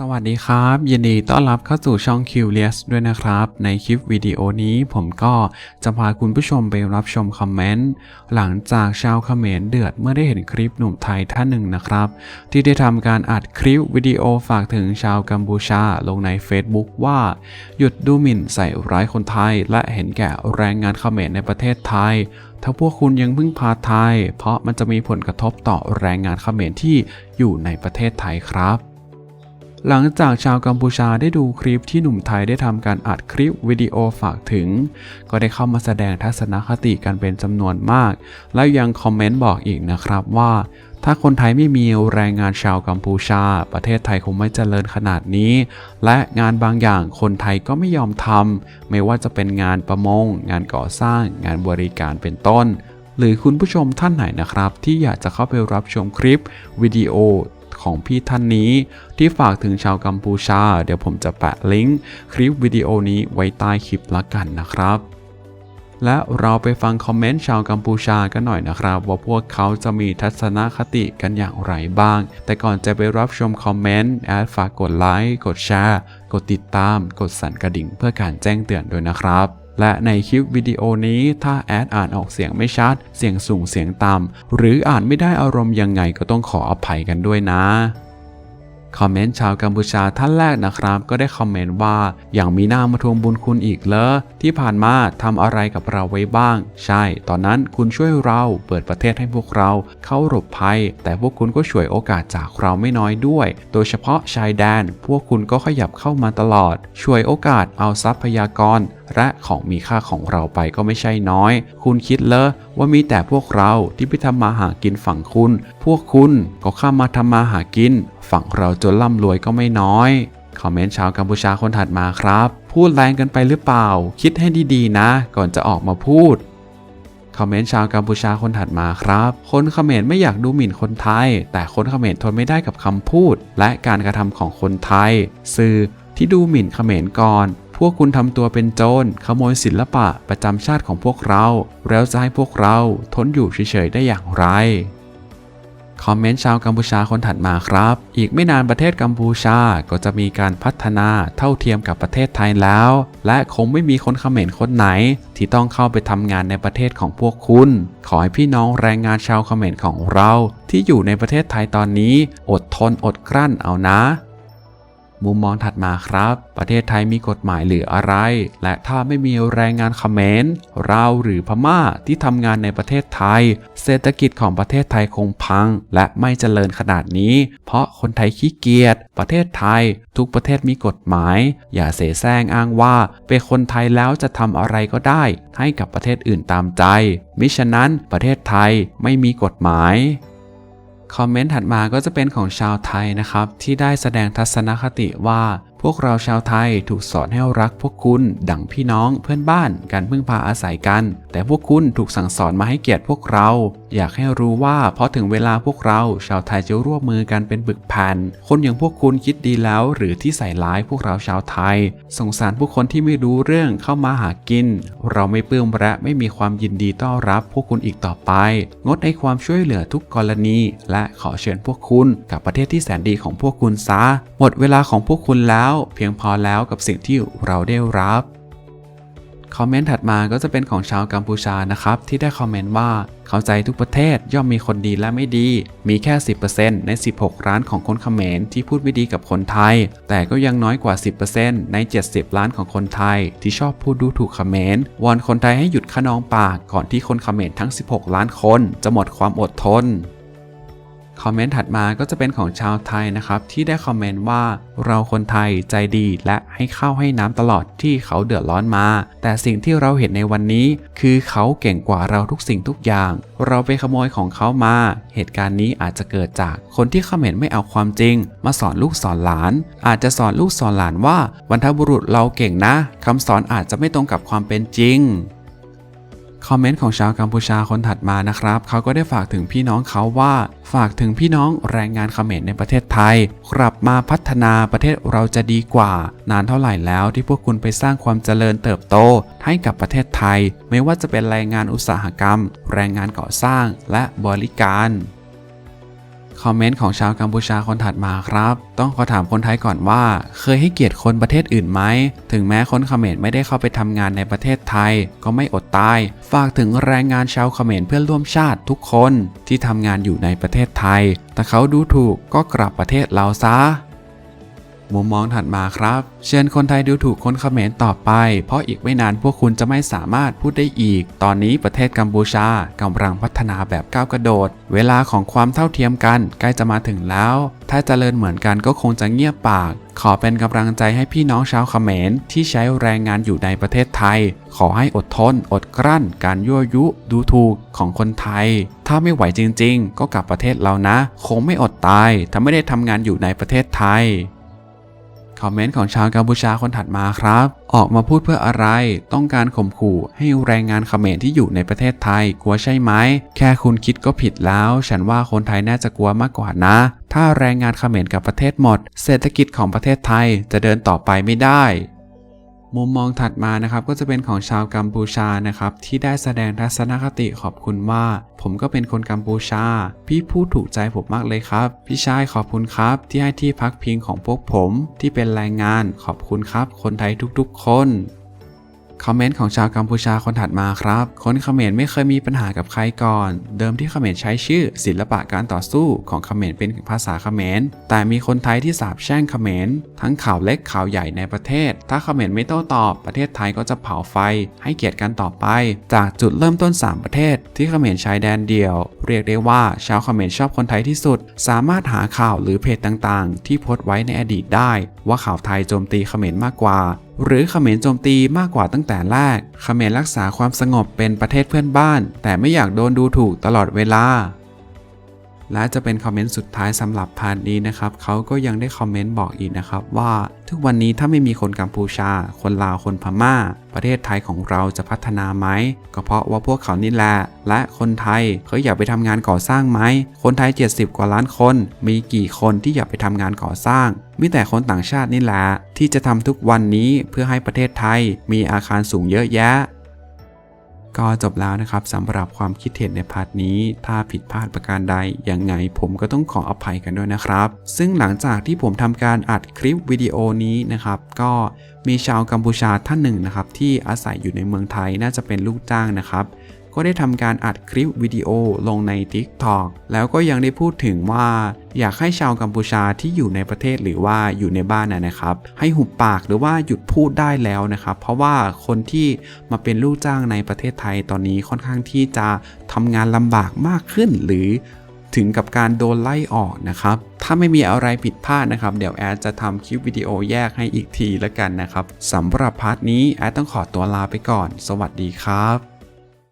สวัสดีครับ ยินดีต้อนรับเข้าสู่ช่อง Curious ด้วยนะครับ ในคลิปวิดีโอนี้ผมก็จะพาคุณผู้ชมไปรับชมคอมเมนต์หลังจากชาวเขมรเดือดเมื่อได้เห็นคลิปหนุ่มไทยท่านหนึ่งนะครับ ที่ได้ทำการอัดคลิปวิดีโอฝากถึงชาวกัมพูชาลงใน Facebook ว่า หยุดดูหมิ่นใส่ร้ายคนไทย และเห็นแก่แรงงานเขมรในประเทศไทยถ้าพวกคุณยังพึ่งพาไทย เพราะมันจะมีผลกระทบต่อแรงงานเขมรที่อยู่ในประเทศไทยครับ หลังจากชาวกัมพูชาได้ดูคลิปที่หนุ่มไทยได้ทำการอัดคลิปวิดีโอฝากถึง ก็ได้เข้ามาแสดงทัศนคติกันเป็นจำนวนมาก และยังคอมเมนต์บอกอีกนะครับว่า ถ้าคนไทยไม่มีแรงงานชาวกัมพูชา ประเทศไทยคงไม่เจริญขนาดนี้ และงานบางอย่างคนไทยก็ไม่ยอมทำไม่ว่าจะเป็นงานประมง งานก่อสร้าง งานบริการเป็นต้นหรือคุณผู้ชมท่านไหนนะครับ ที่อยากจะเข้าไปรับชมคลิปวิดีโอ ของพี่ท่านนี้ ที่ฝากถึงชาวกัมพูชา เดี๋ยวผมจะแปะลิงก์คลิปวิดีโอนี้ไว้ใต้คลิปละกันนะครับและเราไปฟังคอมเมนต์ชาวกัมพูชากันหน่อยนะครับ ว่าพวกเขาจะมีทัศนคติกันอย่างไรบ้าง แต่ก่อนจะไปรับชมคอมเมนต์แอดฝากกดไลค์กดแชร์ กดติดตาม กดสั่นกระดิ่งเพื่อการแจ้งเตือนด้วยนะครับ และในคลิปวิดีโอนี้ถ้าแอดอ่านออกเสียงไม่ชัด เสียงสูงเสียงต่ำหรืออ่านไม่ได้อารมณ์ยังไงก็ต้องขออภัยกันด้วยนะคอมเมนต์ชาวกัมพูชาท่านแรกนะครับ ก็ได้คอมเมนต์ว่าอย่างมีหน้ามาทวงบุญคุณอีกเหรอที่ผ่านมาทำอะไรกับเราไว้บ้าง ใช่ ตอนนั้นคุณช่วยเราเปิดประเทศให้พวกเราเข้าหลบภัย แต่พวกคุณก็ช่วยโอกาสจากเราไม่น้อยด้วย โดยเฉพาะชายแดน พวกคุณก็ขยับเข้ามาตลอด ช่วยโอกาสเอาทรัพยากร และของมีค่าของเราไปก็ไม่ใช่น้อย คุณคิดเลอว่ามีแต่พวกเราที่ไปทำมาหากินฝั่งคุณ พวกคุณก็ข้ามมาทำมาหากิน ฝั่งเราจนร่ำรวยก็ไม่น้อยคอมเมนต์ชาวกัมพูชาคนถัดมาครับ พูดแรงกันไปหรือเปล่า คิดให้ดีๆนะ ก่อนจะออกมาพูดคอมเมนต์ชาวกัมพูชาคนถัดมาครับ คนเขมรไม่อยากดูหมิ่นคนไทย แต่คนเขมรทนไม่ได้กับคำพูด และการกระทำของคนไทย สื่อที่ดูหมิ่นเขมรก่อน พวกคุณทำตัวเป็นโจรขโมยศิลปะประจำชาติของพวกเรา แล้วจะให้พวกเราทนอยู่เฉยๆได้อย่างไรคอมเมนต์ชาวกัมพูชาคนถัดมาครับ อีกไม่นานประเทศกัมพูชาก็จะมีการพัฒนาเท่าเทียมกับประเทศไทยแล้ว และคงไม่มีคนเขมรคนไหน ที่ต้องเข้าไปทำงานในประเทศของพวกคุณ ขอให้พี่น้องแรงงานชาวเขมรของเรา ที่อยู่ในประเทศไทยตอนนี้ อดทนอดกลั้นเอานะ มุมมองถัดมาครับ ประเทศไทยมีกฎหมายหรืออะไร และถ้าไม่มีแรงงานเขมรเราหรือพม่าที่ทำงานในประเทศไทย เศรษฐกิจของประเทศไทยคงพัง และไม่เจริญขนาดนี้ เพราะคนไทยขี้เกียจประเทศไทย ทุกประเทศมีกฎหมาย อย่าเสแสร้งอ้างว่า เป็นคนไทยแล้วจะทำอะไรก็ได้ ให้กับประเทศอื่นตามใจ มิฉะนั้นประเทศไทยไม่มีกฎหมาย คอมเมนต์ถัดมาก็จะเป็นของชาวไทยนะครับ ที่ได้แสดงทัศนคติว่าพวกเราชาวไทยถูกสอนให้รักพวกคุณดั่งพี่น้องเพื่อนบ้านการพึ่งพาอาศัยกัน แต่พวกคุณถูกสั่งสอนมาให้เกียรติพวกเรา อยากให้รู้ว่าพอถึงเวลาพวกเราชาวไทยจะร่วมมือกันเป็นบึกแผ่นคนอย่างพวกคุณคิดดีแล้ว หรือที่ใส่ร้ายพวกเราชาวไทย สงสารผู้คนที่ไม่รู้เรื่องเข้ามาหากิน เราไม่ปลื้มและไม่มีความยินดีต้อนรับพวกคุณอีกต่อไป งดให้ความช่วยเหลือทุกกรณี และขอเชิญพวกคุณกับประเทศที่แสนดีของพวกคุณซะหมดเวลาของพวกคุณแล้วเพียงพอแล้วกับสิ่งที่เราได้รับคอมเมนต์ถัดมาก็จะเป็นของชาวกัมพูชานะครับ ที่ได้คอมเมนต์ว่า เข้าใจทุกประเทศย่อมมีคนดีและไม่ดี มีแค่ 10%ใน 16 ล้านของคนเขมรที่พูดไม่ดีกับคนไทย แต่ก็ยังน้อยกว่า 10%ใน 70 ล้านของคนไทย ที่ชอบพูดดูถูกเขมรวอนคนไทยให้หยุดขนองปากก่อนที่คนเขมรทั้ง 16 ล้านคน จะหมดความอดทน คอมเมนต์ถัดมาก็จะเป็นของชาวไทยนะครับ ที่ได้คอมเมนต์ว่าเราคนไทยใจดีและให้ข้าวให้น้ำตลอดที่เขาเดือดร้อนมา แต่สิ่งที่เราเห็นในวันนี้ คือเขาเก่งกว่าเราทุกสิ่งทุกอย่าง เราไปขโมยของเขามา เหตุการณ์นี้อาจจะเกิดจากคนที่เขมรไม่เอาความจริง มาสอนลูกสอนหลาน อาจจะสอนลูกสอนหลานว่าบรรพบุรุษเราเก่งนะคำสอนอาจจะไม่ตรงกับความเป็นจริง คอมเมนต์ของชาวกัมพูชาคนถัดมานะครับเขาก็ได้ฝากถึงพี่น้องเขาว่า ฝากถึงพี่น้องแรงงานเขมรในประเทศไทย กลับมาพัฒนาประเทศเราจะดีกว่า นานเท่าไหร่แล้วที่พวกคุณไปสร้างความเจริญเติบโต ให้กับประเทศไทย ไม่ว่าจะเป็นแรงงานอุตสาหกรรม แรงงานก่อสร้างและบริการ คอมเมนต์ของชาวกัมพูชาคนถัดมาครับ ต้องขอถามคนไทยก่อนว่า เคยให้เกียรติคนประเทศอื่นไหม ถึงแม้คนเขมรไม่ได้เข้าไปทำงานในประเทศไทย ก็ไม่อดตาย ฝากถึงแรงงานชาวเขมรเพื่อนร่วมชาติทุกคนที่ทำงานอยู่ในประเทศไทย แต่เขาดูถูกก็กลับประเทศเราซะ มุมมองถัดมาครับ เชิญคนไทยดูถูกคนเขมรต่อไป เพราะอีกไม่นานพวกคุณจะไม่สามารถพูดได้อีก ตอนนี้ประเทศกัมพูชากำลังพัฒนาแบบก้าวกระโดด เวลาของความเท่าเทียมกันใกล้จะมาถึงแล้ว ถ้าเจริญเหมือนกันก็คงจะเงียบปาก ขอเป็นกำลังใจให้พี่น้องชาวเขมรที่ใช้แรงงานอยู่ในประเทศไทย ขอให้อดทน อดกลั้น การยั่วยุ ดูถูกของคนไทย ถ้าไม่ไหวจริง ๆ ก็กลับประเทศเรานะ คงไม่อดตายถ้าไม่ได้ทำงานอยู่ในประเทศไทย คอมเมนต์ของชาวกัมพูชาคนถัดมาครับ ออกมาพูดเพื่ออะไร ต้องการข่มขู่ให้แรงงานเขมรที่อยู่ในประเทศไทยกลัวใช่ไหม แค่คุณคิดก็ผิดแล้ว ฉันว่าคนไทยน่าจะกลัวมากกว่านะ ถ้าแรงงานเขมรกับประเทศหมด เศรษฐกิจของประเทศไทยจะเดินต่อไปไม่ได้ มุมมองถัดมานะครับก็จะเป็นของชาวกัมพูชานะครับที่ได้แสดงทัศนคติขอบคุณว่า ผมก็เป็นคนกัมพูชา พี่พูดถูกใจผมมากเลยครับ พี่ชายขอบคุณครับ ที่ให้ที่พักพิงของพวกผมที่เป็นแรงงานขอบคุณครับ คนไทยทุกๆ คน คอมเมนต์ของชาวกัมพูชาคนถัดมาครับ คนเขมรไม่เคยมีปัญหากับใครก่อน เดิมที่เขมรใช้ชื่อ ศิลปะการต่อสู้ของเขมรเป็นภาษาเขมร แต่มีคนไทยที่สาบแช่งเขมร ทั้งข่าวเล็กข่าวใหญ่ในประเทศ ถ้าเขมรไม่โต้ตอบ ประเทศไทยก็จะเผาไฟ ให้เกียรติกันต่อไป จากจุดเริ่มต้น 3 ประเทศ ที่เขมรชายแดนเดียว เรียกได้ว่าชาวเขมรชอบคนไทยที่สุด สามารถหาข่าวหรือเพจต่างๆ ที่โพสต์ไว้ในอดีตได้ ว่าข่าวไทยโจมตีเขมรมากกว่า หรือเขมรโจมตีมากกว่าตั้งแต่แรกเขมรรักษาความสงบเป็นประเทศเพื่อนบ้าน แต่ไม่อยากโดนดูถูกตลอดเวลา และจะเป็นคอมเมนต์สุดท้ายสำหรับพาร์ทนี้นะครับเขาก็ยังได้คอมเมนต์บอกอีกนะครับว่าทุกวันนี้ถ้าไม่มีคนกัมพูชา คนลาว คนพม่า ประเทศไทยของเราจะพัฒนาไหม ก็เพราะว่าพวกเขานี่แหละ และคนไทยเขาอยากไปทำงานก่อสร้างไหม คนไทย 70 กว่าล้านคน มีกี่คนที่อยากไปทำงานก่อสร้าง มีแต่คนต่างชาตินี่แหละที่จะทำทุกวันนี้เพื่อให้ประเทศไทยมีอาคารสูงเยอะแยะ ก็จบแล้วนะครับสำหรับความคิดเห็นในพาร์ทนี้ ถ้าผิดพลาดประการใดยังไงผมก็ต้องขออภัยกันด้วยนะครับ ซึ่งหลังจากที่ผมทำการอัดคลิปวิดีโอนี้นะครับก็มีชาวกัมพูชาท่านหนึ่งนะครับที่อาศัยอยู่ในเมืองไทยน่าจะเป็นลูกจ้างนะครับ ก็ได้ทำการอัดคลิปวิดีโอลงใน TikTok แล้วก็ยังได้พูดถึงว่า อยากให้ชาวกัมพูชาที่อยู่ในประเทศหรือว่าอยู่ในบ้านนะนะครับ ให้หุบปากหรือว่าหยุดพูดได้แล้วนะครับ เพราะว่าคนที่มาเป็นลูกจ้างในประเทศไทยตอนนี้ค่อนข้างที่จะทำงานลำบากมากขึ้นหรือถึงกับการโดนไล่ออกนะครับ ถ้าไม่มีอะไรผิดพลาดนะครับ เดี๋ยวแอดจะทำคลิปวิดีโอแยกให้อีกทีแล้วกันนะครับสำหรับพาร์ทนี้แอดต้องขอตัวลาไปก่อน สวัสดีครับ